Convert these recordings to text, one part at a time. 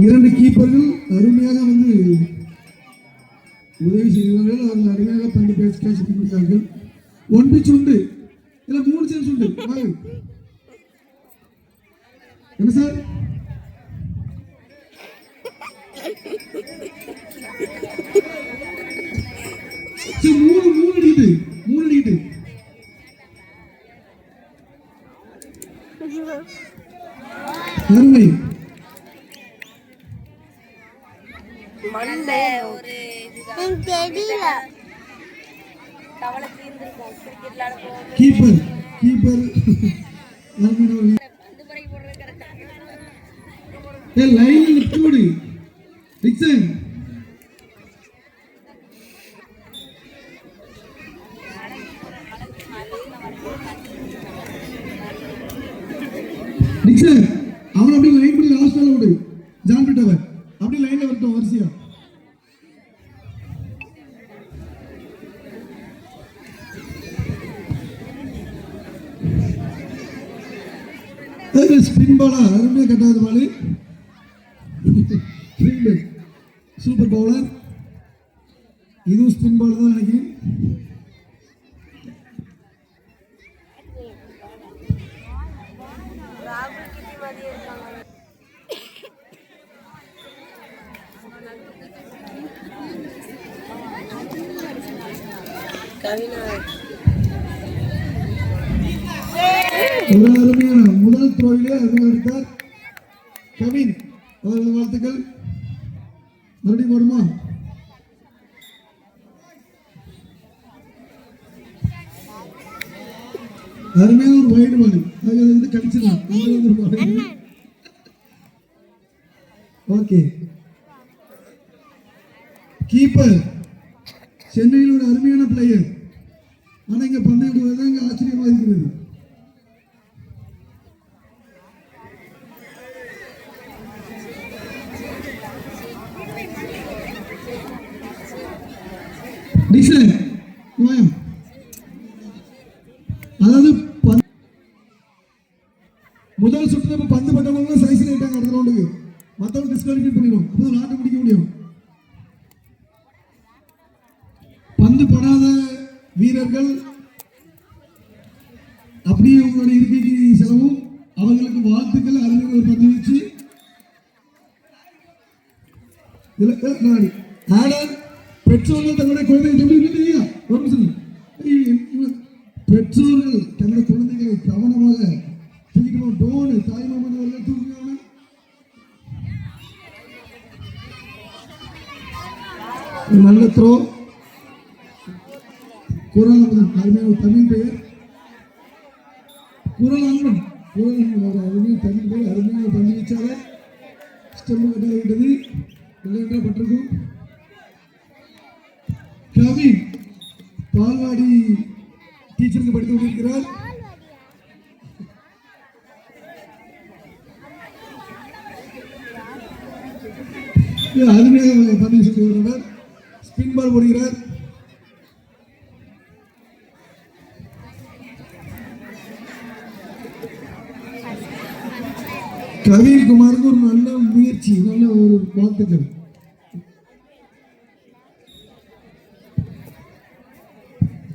இரண்டு கீப்பர்கள் அருமையாக வந்து உதவி செய்வார்கள் அவர்கள் அருமையாக பந்து பேசி கேட்ச் பிடிக்கிறார்கள் ஒன் பிச் உண்டு இல்ல மூணு சான்ஸ் உண்டு வாங்க. என்ன சார் சரி, மூணு மூணு அடிக்கிட்டு கீப்பர் ஏ லைன்ல நிக்க முடி டிக்சன் டிக்சன் அவன் அப்படியே லைன் பண்ணி லாஸ்ட் மேல விடு. ஜான் பிட்டவன் அப்படியே லைன்ல வரட்டும் வரிசையா. ஸ்பின் பாலா அருமையா கட்டாத பாலு சூப்பர் பவுலர் இதுவும் ஸ்பின் பால் தான் நினைக்கிறேன். கவினா த்ரோவிலே அருமையாக எடுத்தார் கவின் அவர்கள் வாழ்த்துக்கள். மறுபடியும் போடுமா அருமையான ஒரு வைடு மணி அது வந்து கடிச்சிடலாம் ஓகே. கீப்பர் சென்னையில் ஒரு அருமையான பிளேயர் ஆனால் இங்கே பந்து விடுவது இங்கே ஆச்சரியமாக இருக்கிறது டிக்ஷன் வாயம் அதாவது பந்து- முதல் சுற்றுல இப்ப பந்து பட்டவங்க சைஸ் ஆயிட்டாங்க அடுத்த ரவுண்டுக்கு மற்றவங்க டிஸ்குவாலிஃபை பண்ணிடும் அப்போ நாட்டு முடிக்க முடியும். பந்து படாத வீரர்கள் அப்படியே உங்களுடைய இருக்கைக்கு செலவும் அவர்களுக்கு வாழ்த்துக்கள் அறிஞர்கள் பதிவிச்சு பந்து பெற்றோர்கள் தங்களுடைய குழந்தைகள் எப்படி இல்லையா பெற்றோர்கள் தங்களுடைய குழந்தைகளை கவனம் ஒரு நல்ல த்ரோ குரல் அமுதன் அருமையான ஒரு தமிழ் பெயர் குரல் அன்பன் குரல் அன்பன் அவர் அருமையான தமிழ் பெயர் அருமையான ஒரு பள்ளி வச்சாலே ஸ்டெம்பு கட்டாகிவிட்டது இல்லை என்றால் பட்டிருக்கும் கவி பால்வாடி டீச்சருக்கு படித்து கொண்டிருக்கிறார் இது அருமையாக பதிவு செய்து வருகிறார் பின்பால் பால் போடுகிறார். குமாருக்கு ஒரு நல்ல முயற்சி நல்ல ஒரு வாழ்த்துக்கள்.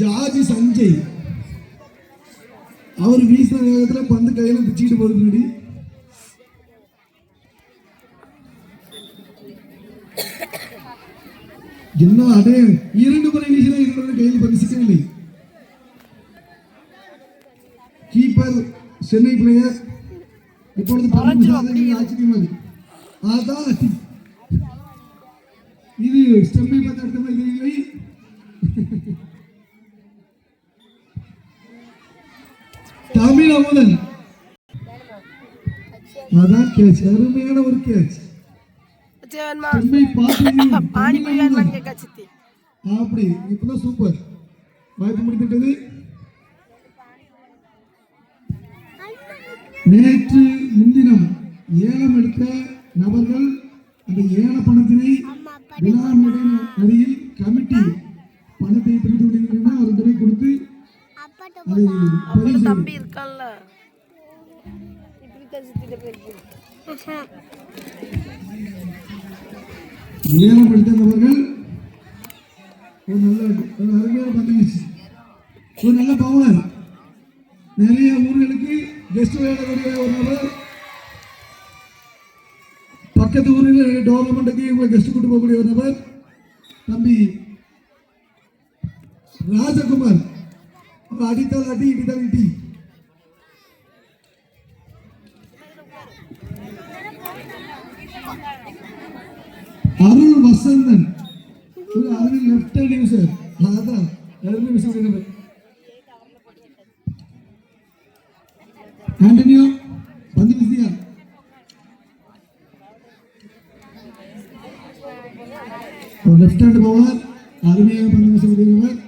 ஜார்ஜ் சஞ்சய் அவர் வீசின வேகத்துல பந்து கையில பிச்சுக்கிட்டு போறது என்ன அதே இரண்டு முறை வீசினா இரண்டு கையில் பந்து சிக்கவில்லை கீப்பர் சென்னை பிளேயர் இப்பொழுது ஆச்சரியமாக அதான் இது ஸ்டெம்பை பார்த்து அடுத்த மாதிரி தெரியவில்லை தமிழ் அமுதன். அதான் கேட்ச் அருமையான ஒரு கேட்ச் பார்த்து பானிபூரி வேணுமான்னு கேட்க சித்தி அப்படி. இப்பதான் சூப்பர் வாய்ப்பு முடித்துட்டது நேற்று முன்தினம் ஏலம் எடுத்த நபர்கள் ஏலம் எடுத்திருந்தவர்கள் ஒரு நல்ல ஒரு அருமையான பந்து ஒரு நல்ல பவுலர். நிறைய ஊர்களுக்கு கெஸ்ட் விளையாடக்கூடிய ஒரு நபர். பக்கத்து ஊரில் டோர்னமெண்ட்டுக்கு இவங்களை கெஸ்ட் கூட்டு போகக்கூடிய ஒரு நபர். தம்பி ராஜகுமார். அவர் அடித்தால் அடி இடித்தால் இடி. அருள் வசந்தன் ஒரு அருள் லெஃப்ட் ஹேண்ட் யூசர் அதான் எல்லாருமே மிஸ் நம்பர் ஆண்டனியோ பந்து விசியா ஒரு லெஃப்ட் ஹேண்ட் பவுலர் அருமையாக பந்து வீசக்கூடியவர்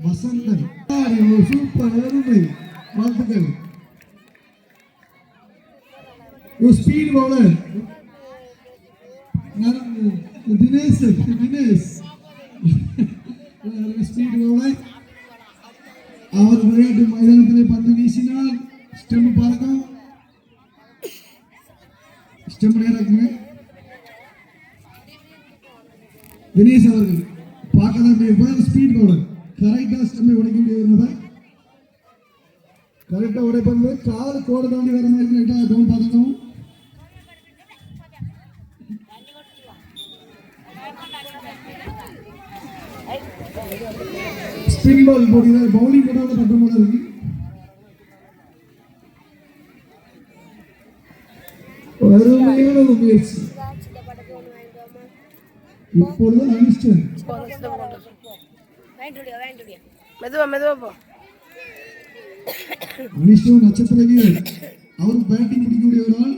வசந்தன் சூப்பர் அருமை வாழ்த்துக்கள் ஒரு ஸ்பீட் பவுலர் தினேஷ் தினேஷ் அவர் விளையாட்டு மைதானத்திலே பந்து வீசினால் ஸ்டெம் பார்க்கும் ஸ்டெம் நேராக்குங்க தினேஷ் அவர்கள் பார்க்க தான் ஸ்பீட் பவுலர் கரெக்டாக ஸ்டெம்மை உடைக்க ஒரு கரெக்டாக உடைப்பது கால் கோடை தாண்டி வர மாதிரி கரெக்டாக டவுன் பார்த்துக்கணும் ஸ்பின் பால் போடுகிறார் பவுலிங் போடாத பட்டம் போல இருக்கு. அருமையான ஒரு முயற்சி. இப்பொழுது வேண்டுடியா மெதுவா மெதுவா போ. அனிஸ்டன் நட்சத்திர வீரர் அவர் பேட்டிங் பிடிக்கக்கூடிய ஒரு ஆள்.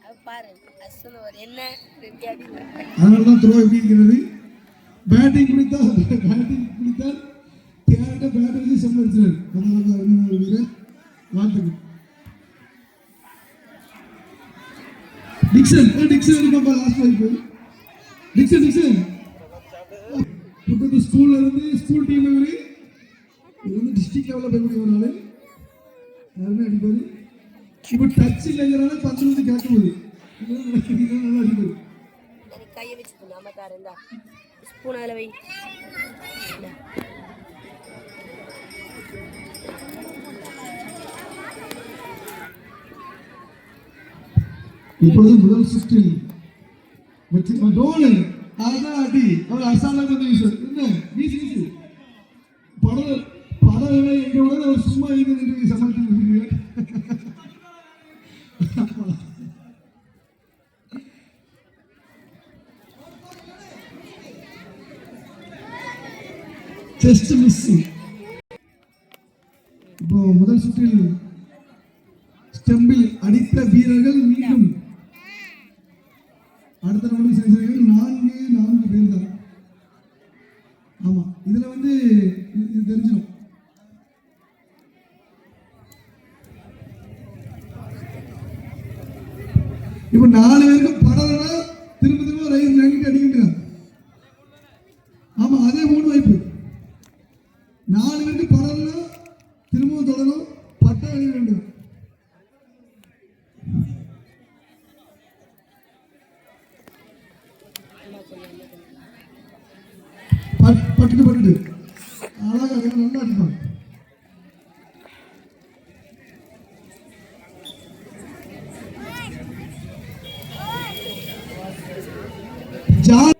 அது பாரு அசுன ஒரு என்ன ரெடியாக அதனால தான் த்ரோ எப்படி இருக்கிறது? பேட்டிங் பிடித்தால் பேட்டிங் பிடித்தால் டேரக்டாக பேட்டரி வச்சு சம்பாதிச்சார் வீரர். வாழ்த்துக்கள். டிக்சன் டிக்சன் இருக்கப்பா லாஸ்ட் வாய்ப்பு டிக்சன் டிக்சன். ஸ்கூல்ல இருந்து ஸ்கூல் டீம் இவரு இது வந்து டிஸ்ட்ரிக்ட் லெவலில் போய் ஒரு நாள் யாருமே அடிப்பாரு. இப்போ டச் இல்லைங்கிறனால பத்து வந்து கேட்க போகுது நல்லா அடிப்பாரு. கையை வச்சு நாம ஸ்பூன் அதில் வை இந்தா. இப்பொழுது முதல் சுற்றில் வெற்றி டோலு அதான் அடி அவர் அசாலா வந்து வீசு என்ன வீசு வீசு படம் படம் எங்க விட அவர் சும்மா இருந்து நின்று சமாளித்து டெஸ்ட் மிஸ் இப்போ முதல் சுற்றில் ஸ்டெம்பில் அடித்த வீரர்கள் மீண்டும் அடுத்த ரவுண்டு செய்கிறார்கள் நான்கு நான்கு பேர் தான் ஆமா இதுல வந்து இது தெரிஞ்சிடும். இப்ப நாலு பேருக்கு படம் பட்டுட்டு பட்டுட்டு அழகாக நல்லா அடிப்பான் ஜான்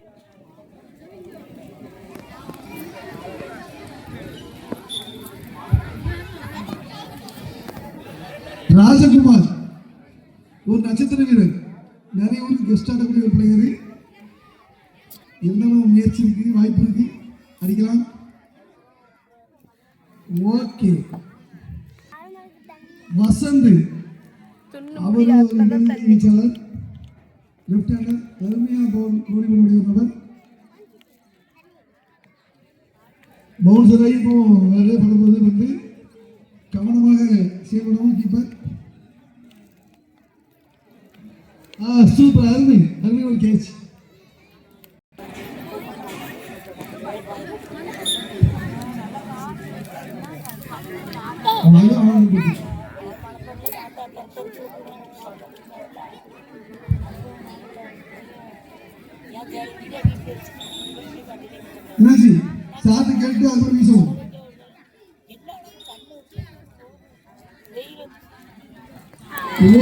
ராஜகுமார் ஒரு நட்சத்திர வீரர். நிறைய ஊருக்கு கெஸ்ட் ஆடக்கூடிய ஒரு பிளேயரு இருந்தாலும் முயற்சி இருக்கு? வாய்ப்பு இருக்கு? அடிக்கலாம் ஓகே. வசந்த். துண்ணு அவர் முடியா ஒரு இடது வீச்சாளர். லெஃப்ட் ஹேண்டர் அருமையா பவுல் பவுலிங் பண்ணக்கூடிய நபர் பவுன்சரை இப்போ வேலையை பண்ணும்போது வந்து கவனமாக செயல்படவும் கீப்பர் ஆ சூப்பர் அருமை. அருமை ஒரு கேட்ச் அவன் அவன் என்னாச்சு சாத்து கேட்டு அப்புறம் வீசுவோம்.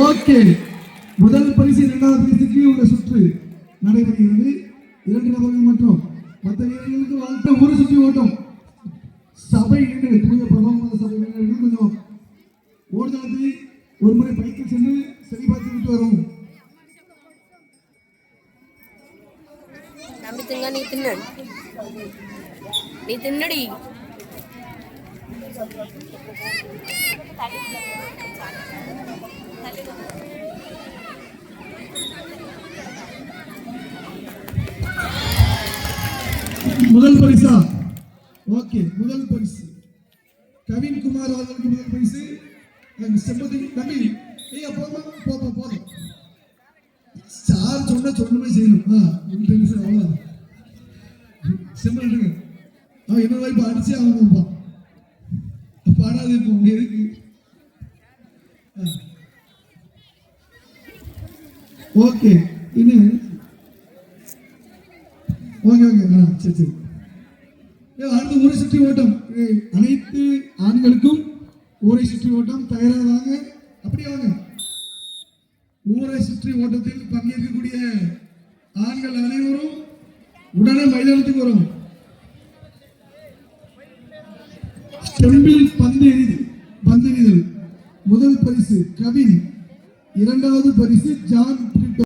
ஓகே. முதல் பரிசு இரண்டாவது பரிசுக்கு உள்ள சுற்று நடைபெறுகிறது. இரண்டு நபர்கள் மட்டும் மற்ற வீரர்களுக்கு வாழ்த்த ஒரு சுற்றி ஓட்டம். ஓடுதளத்தை ஒரு முறை பைக்கில் சென்று சரி பார்த்து விட்டு வரும் நீ தின்னடி நீ தின்னடி. முதல் பரிசா? ஓகே முதல் பரிசு. கவின் குமார் அவர்களுக்கு முதல் பரிசு. செம்பதி நம்பி. ஐயா போதும் போதும் போதும் சார் சொன்ன சொன்னமே செய்யணும். ஆ ஒரு டென்ஷன் அவ்வளோ செம்பல் எடுங்க அவன் என்ன வாய்ப்பு அடிச்சு அவன் வைப்பான் பாடாது இப்போ உங்க எதுக்கு? ஓகே இன்னும் ஓகே ஓகே. ஆ சரி சரி. ஏ, அடுத்து ஊரை சுற்றி ஓட்டம். அனைத்து ஆண்களுக்கும் ஊரை சுற்றி ஓட்டம் தயாராக வாங்க அப்படியே வாங்க. ஊரை சுற்றி ஓட்டத்தில் பங்கேற்கக்கூடிய ஆண்கள் அனைவரும் உடனே மைதானத்துக்கு வரும். ஸ்டெம்பில் பந்து எறிது பந்து முதல் பரிசு கவின். இரண்டாவது பரிசு ஜான்